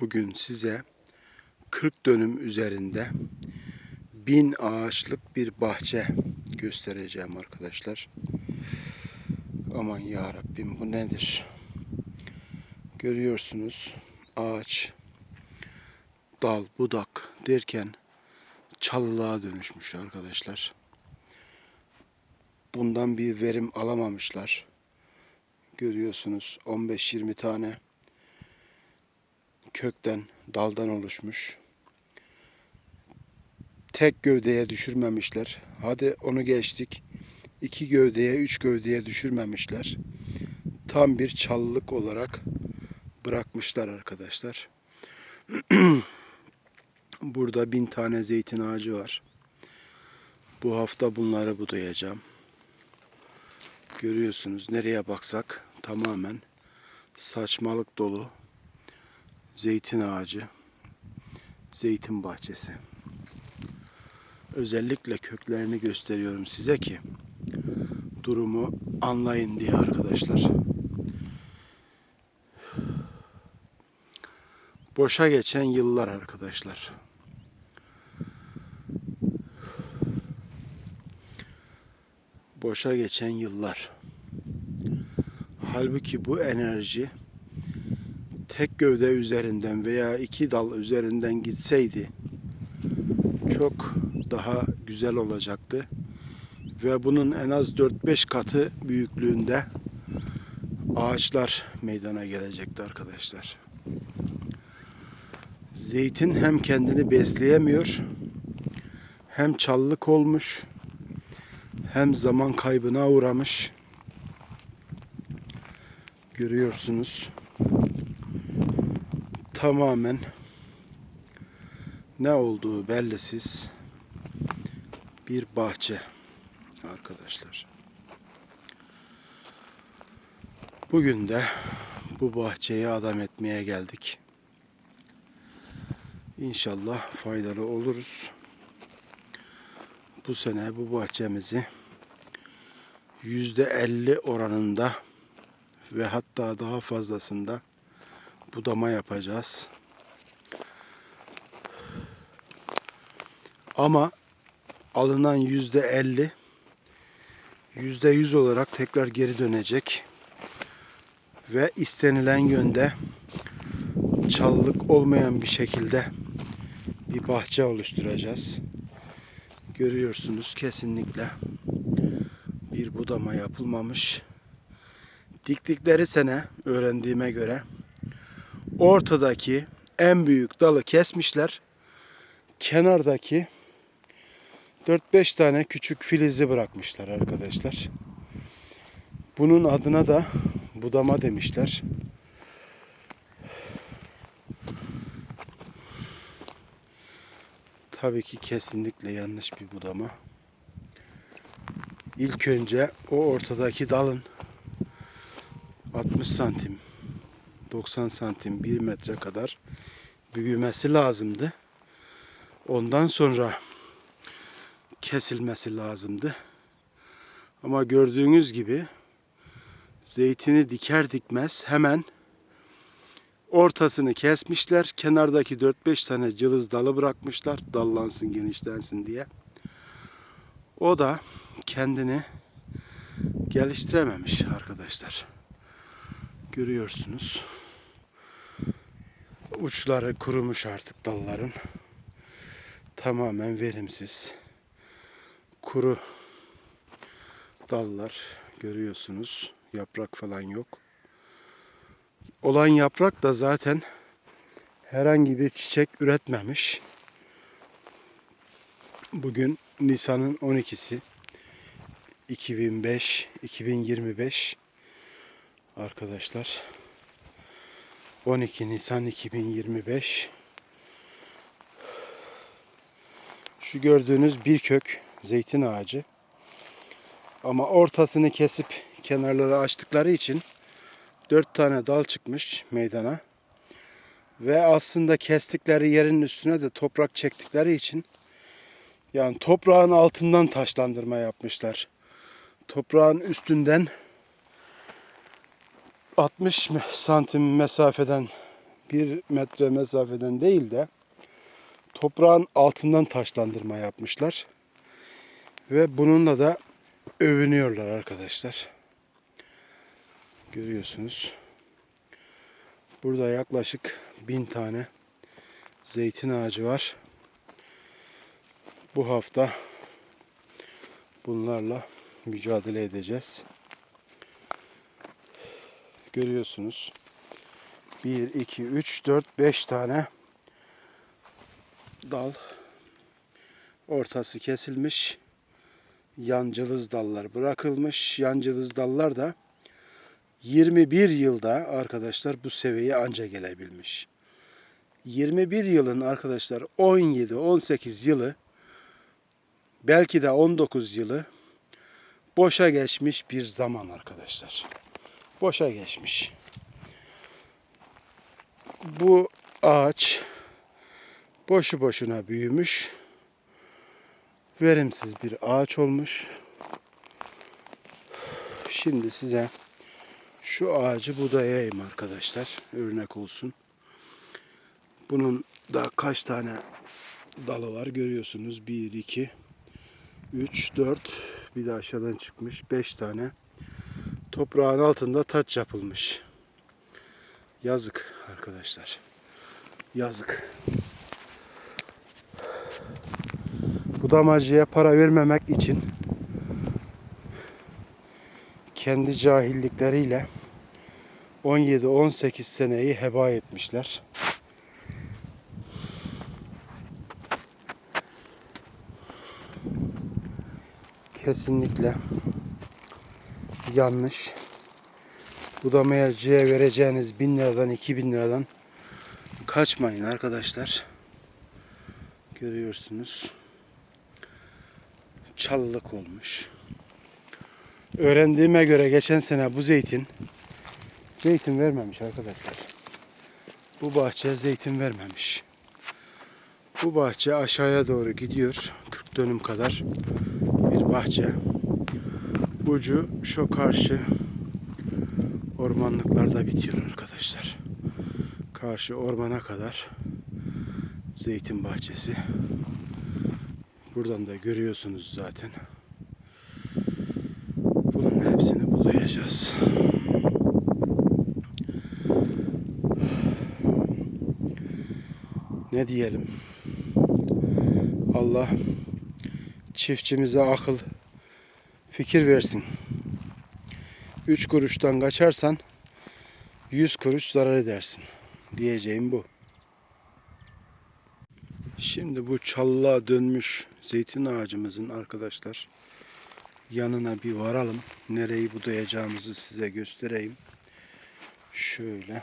Bugün size 40 dönüm üzerinde bin ağaçlık bir bahçe göstereceğim arkadaşlar. Aman ya Rabbim bu nedir? Görüyorsunuz ağaç, dal, budak derken çalılığa dönüşmüş arkadaşlar. Bundan bir verim alamamışlar. Görüyorsunuz 15-20 tane kökten, daldan oluşmuş. Tek gövdeye düşürmemişler. Hadi onu geçtik. İki gövdeye, üç gövdeye düşürmemişler. Tam bir çalılık olarak bırakmışlar arkadaşlar. Burada bin tane zeytin ağacı var. Bu hafta bunları budayacağım. Görüyorsunuz nereye baksak tamamen saçmalık dolu zeytin ağacı, zeytin bahçesi. Özellikle köklerini gösteriyorum size ki durumu anlayın diye arkadaşlar. Boşa geçen yıllar arkadaşlar. Boşa geçen yıllar. Halbuki bu enerji tek gövde üzerinden veya iki dal üzerinden gitseydi çok daha güzel olacaktı. Ve bunun en az 4-5 katı büyüklüğünde ağaçlar meydana gelecekti arkadaşlar. Zeytin hem kendini besleyemiyor hem çalılık olmuş hem zaman kaybına uğramış. Görüyorsunuz tamamen ne olduğu bellisiz bir bahçe arkadaşlar. Bugün de bu bahçeyi adam etmeye geldik. İnşallah faydalı oluruz. Bu sene bu bahçemizi yüzde elli oranında ve hatta daha fazlasında budama yapacağız. Ama alınan yüzde elli yüzde yüz olarak tekrar geri dönecek ve istenilen yönde çalılık olmayan bir şekilde bir bahçe oluşturacağız. Görüyorsunuz kesinlikle bir budama yapılmamış. Diktikleri sene öğrendiğime göre ortadaki en büyük dalı kesmişler. Kenardaki 4-5 tane küçük filizi bırakmışlar arkadaşlar. Bunun adına da budama demişler. Tabii ki kesinlikle yanlış bir budama. İlk önce o ortadaki dalın 60 santim 90 santim 1 metre kadar büyümesi lazımdı. Ondan sonra kesilmesi lazımdı. Ama gördüğünüz gibi zeytini diker dikmez hemen ortasını kesmişler. Kenardaki 4-5 tane cılız dalı bırakmışlar. Dallansın, genişlensin diye. O da kendini geliştirememiş arkadaşlar. Görüyorsunuz. Uçları kurumuş artık dalların. Tamamen verimsiz. Kuru dallar görüyorsunuz. Yaprak falan yok. Olan yaprak da zaten herhangi bir çiçek üretmemiş. Bugün Nisan'ın 12'si 2005 2025 arkadaşlar 12 Nisan 2025 şu gördüğünüz bir kök zeytin ağacı. Ama ortasını kesip kenarları açtıkları için dört tane dal çıkmış meydana. Ve aslında kestikleri yerin üstüne de toprak çektikleri için yani toprağın altından taşlandırma yapmışlar. Toprağın üstünden 60 santim mesafeden bir metre mesafeden değil de toprağın altından taşlandırma yapmışlar. Ve bununla da övünüyorlar arkadaşlar. Görüyorsunuz. Burada yaklaşık bin tane zeytin ağacı var. Bu hafta bunlarla mücadele edeceğiz. Görüyorsunuz. 1, 2, 3, 4, 5 tane dal. Ortası kesilmiş. Yan cılız dallar bırakılmış. Yan cılız dallar da 21 yılda arkadaşlar bu seviyeye anca gelebilmiş. 21 yılın arkadaşlar 17-18 yılı belki de 19 yılı boşa geçmiş bir zaman arkadaşlar. Boşa geçmiş. Bu ağaç boşu boşuna büyümüş. Verimsiz bir ağaç olmuş. Şimdi size şu ağacı budayayım arkadaşlar. Örnek olsun. Bunun da kaç tane dalı var görüyorsunuz. 1, 2, 3, 4 bir de aşağıdan çıkmış 5 tane. Toprağın altında taç yapılmış. Yazık arkadaşlar. Yazık. Budamacıya para vermemek için kendi cahillikleriyle 17-18 seneyi heba etmişler. Kesinlikle yanlış. Budamayacıya vereceğiniz bin liradan iki bin liradan kaçmayın arkadaşlar. Görüyorsunuz. Çalılık olmuş. Öğrendiğime göre geçen sene bu zeytin zeytin vermemiş arkadaşlar. Bu bahçe zeytin vermemiş. Bu bahçe aşağıya doğru gidiyor. 40 dönüm kadar bir bahçe. Ucu şu karşı ormanlıklarda bitiyor arkadaşlar. Karşı ormana kadar zeytin bahçesi. Buradan da görüyorsunuz zaten. Bunun hepsini budayacağız. Ne diyelim? Allah çiftçimize akıl, fikir versin. 3 kuruştan kaçarsan 100 kuruş zarar edersin. Diyeceğim bu. Şimdi bu çallığa dönmüş zeytin ağacımızın arkadaşlar yanına bir varalım. Nereyi budayacağımızı size göstereyim. Şöyle.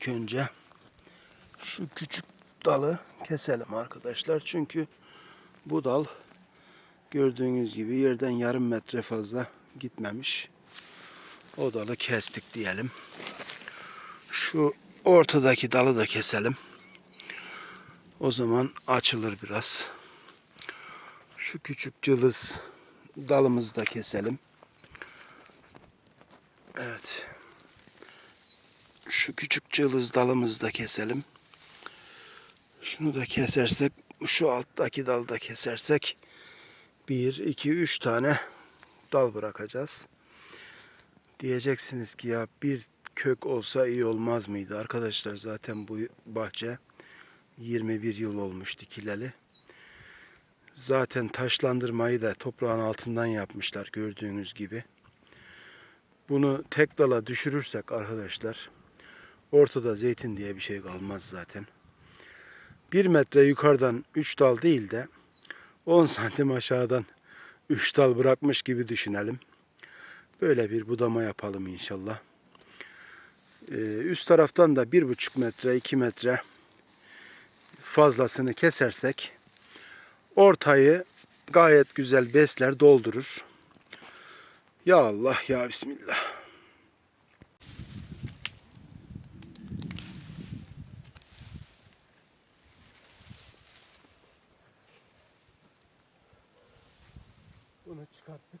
İlk önce şu küçük dalı keselim arkadaşlar. Çünkü bu dal gördüğünüz gibi yerden yarım metre fazla gitmemiş. O dalı kestik diyelim. Şu ortadaki dalı da keselim. O zaman açılır biraz. Şu küçük cılız dalımızı da keselim. Evet. Şu küçük cılız dalımızı da keselim. Şunu da kesersek, şu alttaki dalı da kesersek 1, 2, 3 tane dal bırakacağız. Diyeceksiniz ki ya bir kök olsa iyi olmaz mıydı? Arkadaşlar zaten bu bahçe 21 yıl olmuş dikileli. Zaten taşlandırmayı da toprağın altından yapmışlar gördüğünüz gibi. Bunu tek dala düşürürsek arkadaşlar ortada zeytin diye bir şey kalmaz zaten. 1 metre yukarıdan 3 dal değil de 10 santim aşağıdan 3 dal bırakmış gibi düşünelim. Böyle bir budama yapalım inşallah. Ee, üst taraftan da 1,5 metre 2 metre fazlasını kesersek ortayı gayet güzel besler doldurur. Ya Allah ya Bismillah. Onu çıkarttık.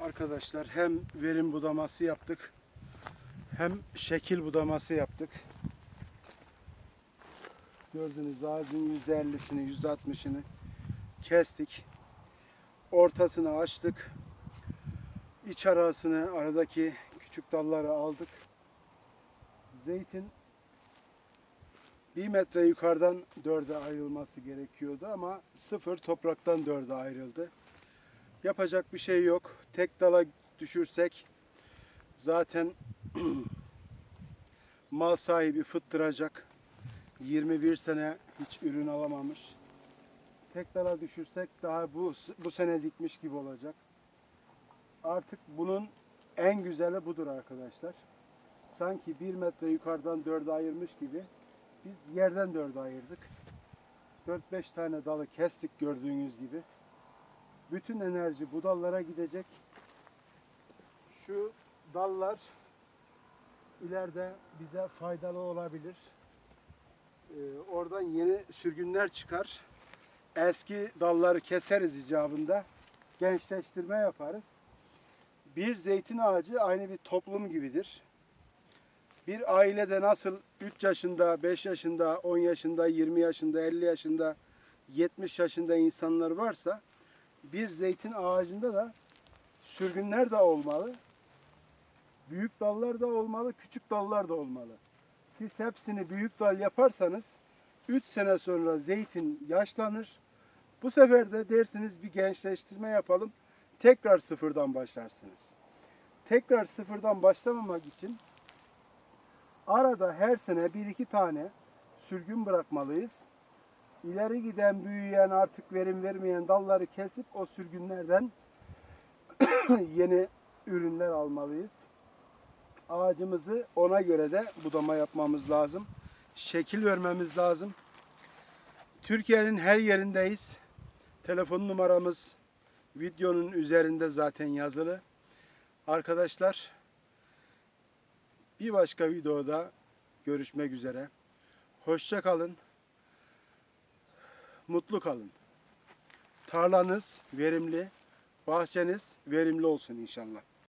Arkadaşlar hem verim budaması yaptık hem şekil budaması yaptık. Gördüğünüz ağacın %50'sini %60'ını kestik. Ortasını açtık. İç arasını aradaki küçük dalları aldık. Zeytin bir metre yukarıdan dörde ayrılması gerekiyordu ama sıfır topraktan dörde ayrıldı. Yapacak bir şey yok. Tek dala düşürsek zaten mal sahibi fıttıracak. 21 sene hiç ürün alamamış. Tek dala düşürsek daha bu bu sene dikmiş gibi olacak. Artık bunun en güzeli budur arkadaşlar. Sanki bir metre yukarıdan dörde ayırmış gibi biz yerden dörde ayırdık. 4-5 tane dalı kestik gördüğünüz gibi bütün enerji bu dallara gidecek. Şu dallar ileride bize faydalı olabilir. Ee, oradan yeni sürgünler çıkar. Eski dalları keseriz icabında. Gençleştirme yaparız. Bir zeytin ağacı aynı bir toplum gibidir. Bir ailede nasıl 3 yaşında, 5 yaşında, 10 yaşında, 20 yaşında, 50 yaşında, 70 yaşında insanlar varsa bir zeytin ağacında da sürgünler de olmalı. Büyük dallar da olmalı, küçük dallar da olmalı. Siz hepsini büyük dal yaparsanız 3 sene sonra zeytin yaşlanır. Bu sefer de dersiniz bir gençleştirme yapalım. Tekrar sıfırdan başlarsınız. Tekrar sıfırdan başlamamak için arada her sene bir iki tane sürgün bırakmalıyız ileri giden, büyüyen, artık verim vermeyen dalları kesip o sürgünlerden yeni ürünler almalıyız. Ağacımızı ona göre de budama yapmamız lazım. Şekil vermemiz lazım. Türkiye'nin her yerindeyiz. Telefon numaramız videonun üzerinde zaten yazılı. Arkadaşlar bir başka videoda görüşmek üzere. Hoşça kalın. Mutlu kalın. Tarlanız verimli, bahçeniz verimli olsun inşallah.